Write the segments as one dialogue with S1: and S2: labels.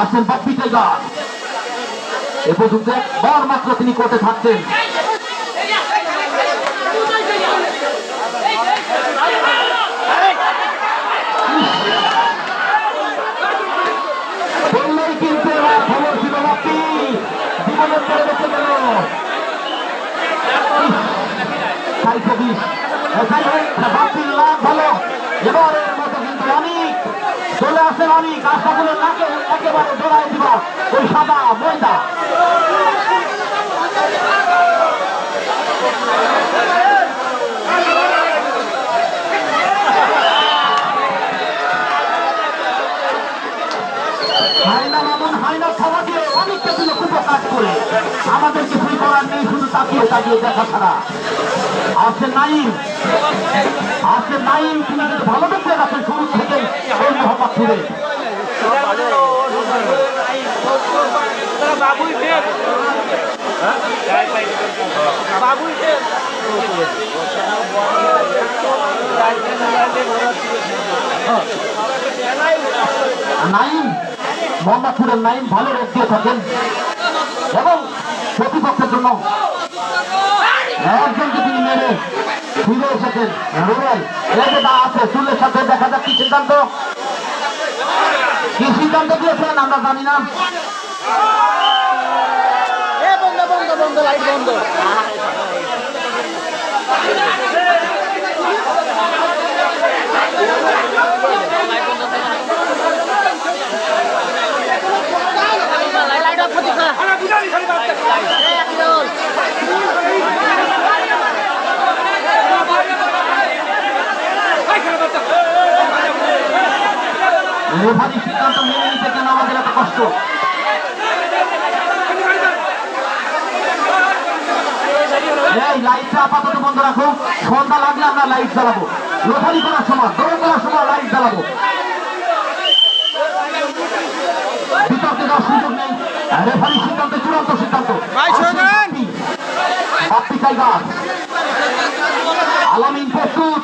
S1: আসছেন বাপ্পি টাইগার এ পর্যন্ত একবার মাত্র তিনি কোর্টে থাকতেন। কিন্তু এবার খবর ছিল বাপ্পি জীবনের পরে বেঁচে গেল সাইশো বিশ বাপ্পির লাভ ভালো এবারের মতো কিন্তু অনেক চলে আশাগুলোর নাকে একেবারে জোড়াই দিব ওই কাজ করে আমাদের আছে নাইম তিনি ভালো দেখতে গেছেন শুরু থেকে ওই মোহাম্মদ সুরে
S2: বাবুই ফের বাবুই ফের
S1: নাইম, মোহাম্মদপুরের নাইম, ভালো রেট দিয়ে থাকেন। এবং প্রতিপক্ষের জন্য একজনকে তিনি মেরে ফিরে এসেছেন। রুবেল যে দা আছে চুলের সাথে দেখা যাক কি সিদ্ধান্ত। কি সিদ্ধান্ত দিয়েছেন আমরা জানি না।
S2: বন্ধ বন্ধ বন্ধ লাইট বন্ধ। লাইট অফ
S1: আমাদের এই লাইটটা আপাতত বন্ধ রাখো। সন্ধ্যা লাগলে আমরা লাইট জ্বালাবো। রেফারি করার সময় দৌড় করার সময় লাইট জ্বালাবো। বিতর্কে সুযোগ নেই। রেফারি সিদ্ধান্ত চূড়ান্ত সিদ্ধান্ত। বাপ্পি টাইগার আলামিন প্রস্তুত।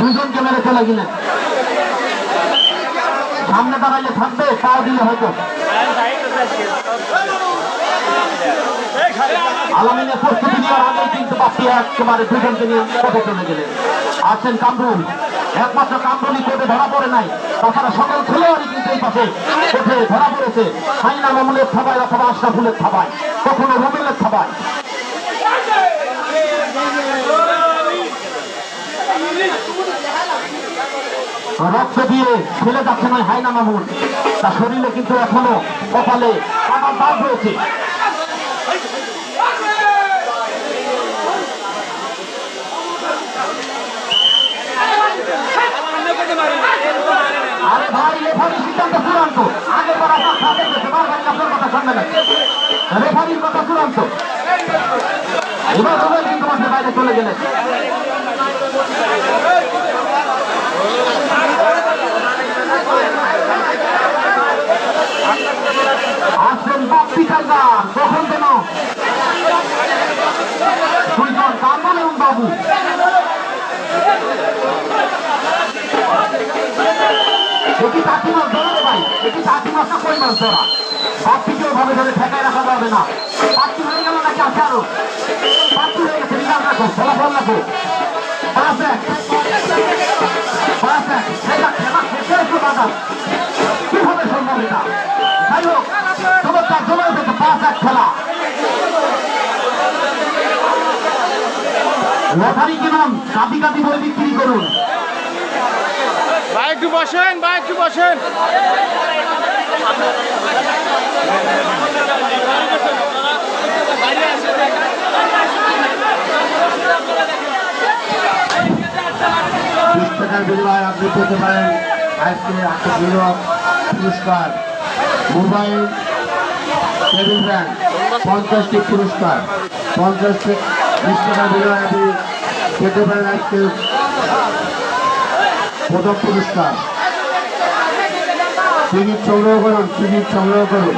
S1: দুজনকে মেরে চলে গেলেন সামনে দাঁড়াইলে থাকবে তাও দিলে হয়তো। আলামিনের প্রস্তুতি নেওয়ার আগেই কিন্তু বাপ্পি একেবারে দুজনকে নিয়ে কোর্টে চলে গেলেন। আছেন কামরুল। একমাত্র কামরুলই কোর্টে ধরা পড়ে নাই। তাছাড়া সকল খেলোয়াড়ই কিন্তু এই পাশে কোর্টে ধরা পড়েছে। হাইনা মামুলের থাবায় অথবা আশরাফুলের থাবায়, কখনো রুবেলের থাবায়। রক্ত দিয়ে ফেলে যাচ্ছে নয় হাইনা মামুন। তার শরীরে কিন্তু এখনও কপালে কাটার দাগ রয়েছে। সিদ্ধান্ত কথা না। কথা এবার রুবেল কিন্তু মাঠের বাইরে চলে গেলেন আসলেন বাপ্পি টাইগার কখন কেন দুইজন কান্দন এবং বাবু এটি চারটি ধরে? রে রাখা যাবে নাকি আছে আরও রাখো ফলাফল রাখো। পাঁচ এক খেলা শেষে একটু বাধা কীভাবে সম্ভব এটা? যাই হোক, চমৎকার, জমে উঠেছে পাঁচ এক খেলা। লটারি কিনুন, কাঁদি কাঁদি বই বিক্রি করুন।
S2: একটু বসেন, ভাই, একটু বসেন।
S3: বিনিময়ে আপনি পেতে পারেন আজকে আটশো পুরস্কার, মোবাইল টেবিল ফ্যান পঞ্চাশটি পুরস্কার পঞ্চাশ বিশ টাকার বিনিময়ে আপনি পেতে পারেন আজকে প্রথম পুরস্কার। টিকিট সংগ্রহ করুন টিকিট সংগ্রহ করুন।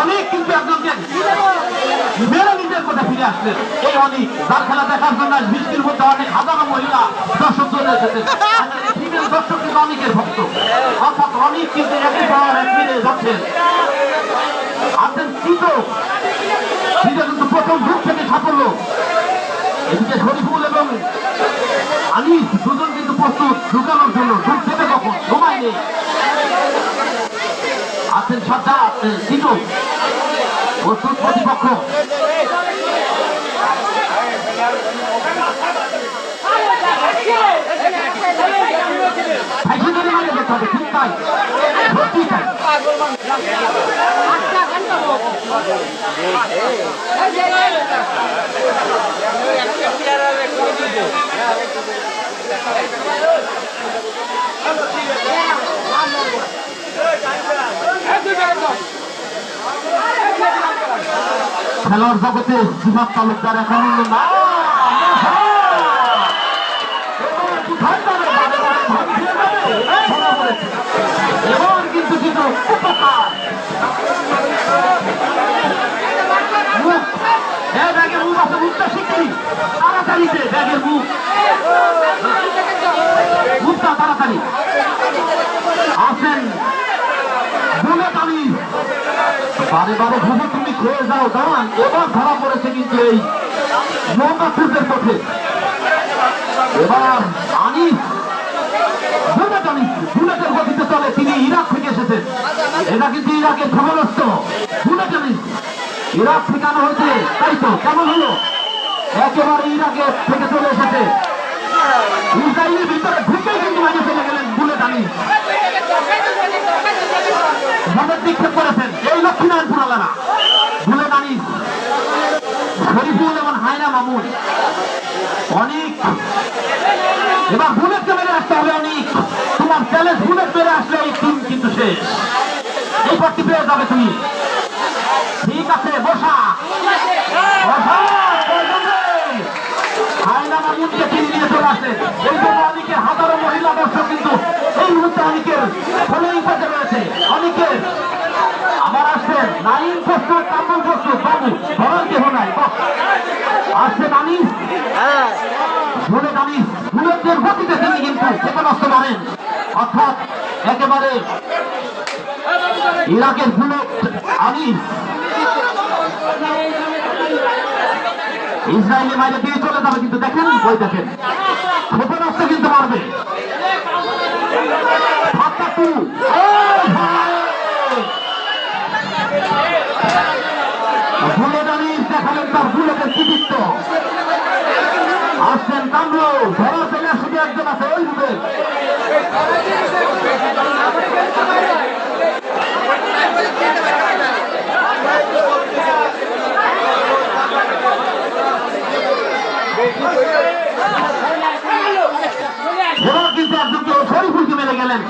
S1: অনেক কিন্তু একজনকে মেরে নিজের কথা ফিরে আসলেন এই অনেক যার খেলা দেখার জন্য বৃষ্টির মধ্যে অনেক হাজারো মহিলা দর্শক চলে এসেছেন দর্শক কিন্তু অনেকের ভক্ত। অর্থাৎ অনেক কিন্তু একই পাওয়ার এক মেরে যাচ্ছেন চিতো। চিতো কিন্তু প্রথম যুগ থেকে সাফল্য। এদিকে শরীফুল এবং আনিস দুজন কিন্তু প্রস্তুত ঢুকানোর জন্য। ঢুকছে কখন? সময় নেই। আছেন সাজ্জা চিতো প্রস্তুত প্রতিপক্ষ। ফাইসে ধরে মারে যেতে হবে ঠিক তাই সত্যি তাই খেলার জগতে জীবন তালুকদার এখন না শিখি তাড়াতাড়ি দে ব্যাগের মুখ মুখটা তাড়াতাড়ি আসেন বুলেট আমি বারে বারে ভুবু তুমি খেয়ে যাও দাঁড়ান এবার ধরা কিন্তু এই নৌকাপুরদের পথে। এবার তিনি ইরাক থেকে এসেছেন। এটা কিন্তু ইরাকের ক্ষমতাস্থ? বুলেট আনিস, ইরাক ঠিকানা হয়েছে। তাই তো, কেমন হলো? একেবারে ইরাকের থেকে চলে এসেছে। ইসরায়েলের ভিতরে ঢুকেই কিন্তু মাঝে চলে গেলেন বুলেট আনিস। মদের নিক্ষেপ করেছেন। এই লক্ষ্মীনারায়ণপুর আলারা, বুলেট আনিস। শরীফুল এবং হায়না মামুন। অনেক। এবার বুলেটকে মেরে আসতে হবে অনেক। তোমার চ্যালেঞ্জ বুলেট মেরে আসলে এই টিম কিন্তু শেষ। এই পথটি পেয়ে যাবে তুমি। ঠিক আছে, বসা। হায়না মামুনকে টিম নিয়ে চলে আসে। এই জন্য অনেকের হাজারো মহিলা দর্শক কিন্তু এই মুহূর্তে অনেকের ফলোইং পেতে রয়েছে। অনেকের। আবার আসছেন নাইন প্রস্তুত কাপড় নাই। বুলেটের গতিতে তিনি কিন্তু ক্ষেপণাস্ত্র মারেন। অর্থাৎ একেবারে ইরাকের বুলেট আনিস ইসরায়েলি মাইলে দিয়ে চলে যাবে কিন্তু দেখেন বই দেখেন। ক্ষেপণাস্ত্র কিন্তু মারবে ধাক্কা টু আনিস দেখালেন তার বুলেটের কৃতিত্ব। আসছেন কামরু ধরা চলে শুধু একজন আছে ওই বুলেট এবার কিন্তু একজনকে শরীফুলকে মেরে গেলেন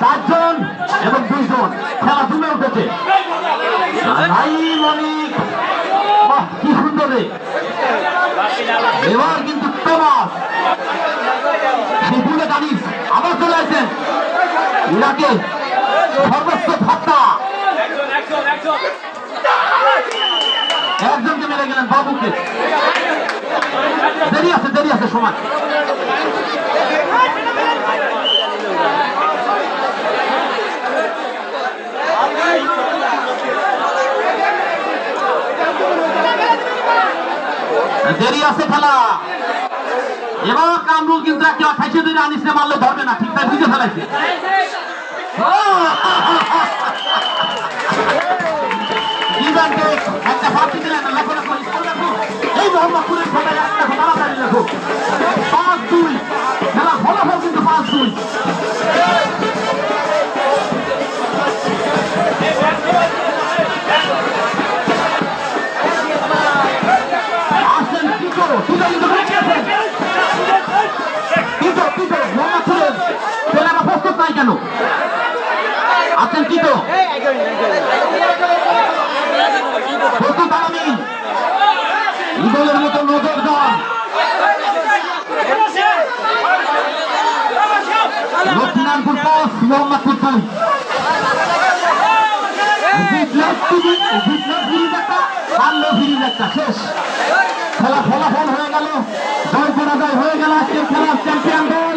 S1: চারজন এবং দুইজন খেলা জমে উঠেছে কি সুন্দর এবার কিন্তু তোমাস। সেই আনিস আবার চলে আসেন। ইরাকে সর্বোচ্চ ভাত্তা একজনকে মেরে গেলেন বাবুকে। দেরি আছে দেরি আছে, সময়। দেরি আছে খেলা। এবার কামরুল কিন্তু একটা আঠাইশে দিনে আনিসে মারলে ধরবে না, ঠিক তাই বুঝে ফেলাইছে। একটা পার্টি দিলেন লেখো লেখো এই মোহাম্মদপুরের খেলায় একটা তাড়াতাড়ি লেখো পাঁচ দুই, খেলা কিন্তু পাঁচ দুই। কেন? আপনার কি তো? ইগলের মতো নজর দান মোহাম্মদপুর খেলা ফলাফল হয়ে গেল। জয় পরাজয় হয়ে গেল আজকের খেলার চ্যাম্পিয়ন দল।